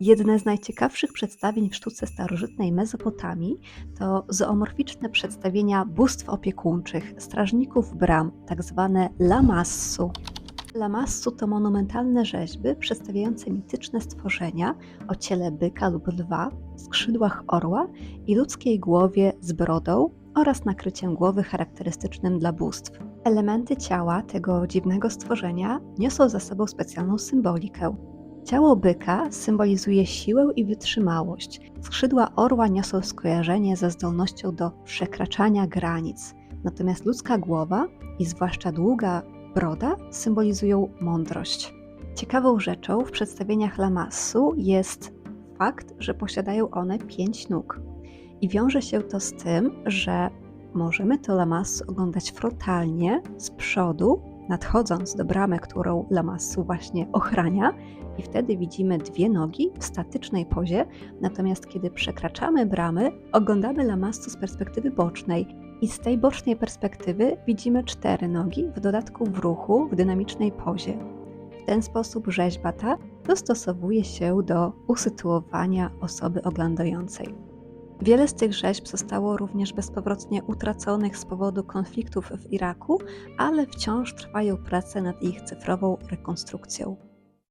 Jedne z najciekawszych przedstawień w sztuce starożytnej Mezopotamii to zoomorficzne przedstawienia bóstw opiekuńczych, strażników bram, tzw. lamassu. Lamassu to monumentalne rzeźby przedstawiające mityczne stworzenia o ciele byka lub lwa, skrzydłach orła i ludzkiej głowie z brodą oraz nakryciem głowy charakterystycznym dla bóstw. Elementy ciała tego dziwnego stworzenia niosą za sobą specjalną symbolikę. Ciało byka symbolizuje siłę i wytrzymałość. Skrzydła orła niosą skojarzenie ze zdolnością do przekraczania granic. Natomiast ludzka głowa i zwłaszcza długa broda symbolizują mądrość. Ciekawą rzeczą w przedstawieniach Lamassu jest fakt, że posiadają one pięć nóg. I wiąże się to z tym, że możemy to Lamassu oglądać frontalnie, z przodu, nadchodząc do bramy, którą Lamassu właśnie ochrania, i wtedy widzimy dwie nogi w statycznej pozie, natomiast kiedy przekraczamy bramy, oglądamy Lamassu z perspektywy bocznej i z tej bocznej perspektywy widzimy cztery nogi, w dodatku w ruchu, w dynamicznej pozie. W ten sposób rzeźba ta dostosowuje się do usytuowania osoby oglądającej. Wiele z tych rzeźb zostało również bezpowrotnie utraconych z powodu konfliktów w Iraku, ale wciąż trwają prace nad ich cyfrową rekonstrukcją.